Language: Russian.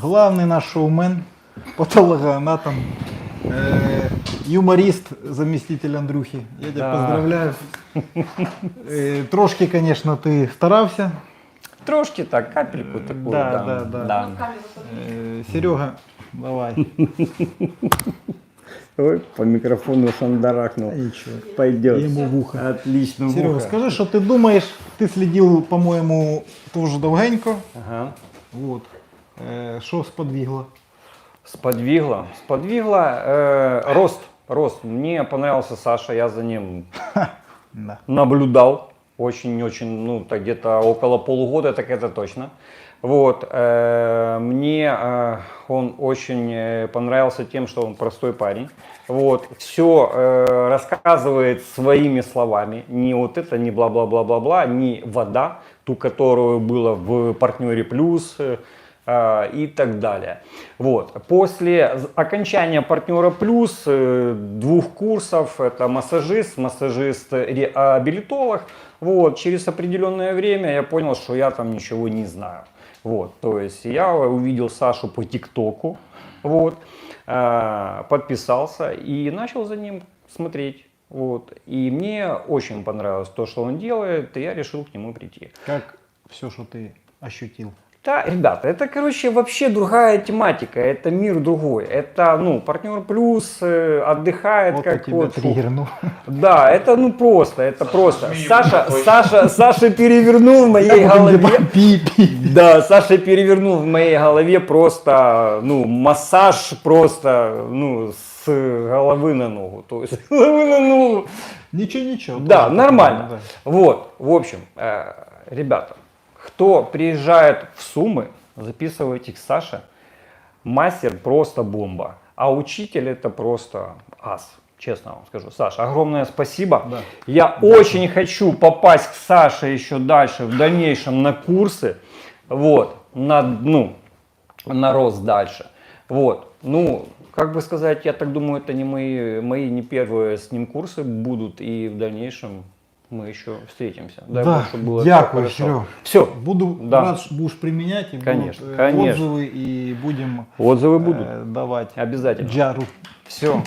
Главный наш шоумен, патологоанатом, э, юморист, заместитель Андрюхи. Я тебя Да. поздравляю. Э, трошки, конечно, ты старався. Трошки так, капельку такую. да, да, да. Э, Серега, давай. Ой, по микрофону шандарахнул. Ничего. Пойдет. Ему в ухо. Отлично. в Серега, ухо. скажи, що ти думаєш? Ти слідив, по-моєму, дуже довгенько. Ага. Вот. Що сподвігло? Сподвигло. Сподвигло. э, рост. Рост. Мне понравился Саша, я за ним Да. наблюдал очень-очень, ну, так где-то около полугода, так это точно. Вот, э, мне э, он очень э, понравился тем, что он простой парень. Вот, все рассказывает своими словами. Не вот это, не бла-бла-бла-бла-бла, не вода, ту, которую было в партнере плюс, э, и так далее. Вот. После окончания партнера плюс э, двух курсов, это массажист, массажист-реабилитолог, вот, через определенное время я понял, что я там ничего не знаю. Вот, то есть я увидел Сашу по ТикТоку, вот, а, подписался и начал за ним смотреть. Вот. И мне очень понравилось то, что он делает, и я решил к нему прийти. Как все, что ты ощутил? Да, ребята, это, короче, вообще другая тематика, это мир другой. Это, ну, партнер плюс э, отдыхает, Вот как вот. фу. триггернул. Да, это ну просто, это просто. Саша, Саша, Саша перевернул в моей голове. Пи-пи. Да, Саша перевернул в моей голове просто, ну, массаж просто, ну, с головы на ногу. То есть, с головы на ногу. Ничего, ничего. Да, нормально. Вот, в общем, э, ребята, кто приезжает в Сумы, записывайте к Саше. Мастер просто бомба. А учитель это просто ас. Честно вам скажу. Саша, огромное спасибо. Да. Я очень хочу попасть к Саше еще дальше, в дальнейшем на курсы. Вот, на, ну, на рост дальше. Вот, ну, как бы сказать, я так думаю, это не мои, мои не первые с ним курсы будут, и в дальнейшем мы еще встретимся. Дай Да, Бог, чтобы было дякую. Серег. Все, Буду Да. рад, будешь применять. И Конечно, будут, э, конечно. Отзывы и будем отзывы будут. э, давать Обязательно. джару. Все.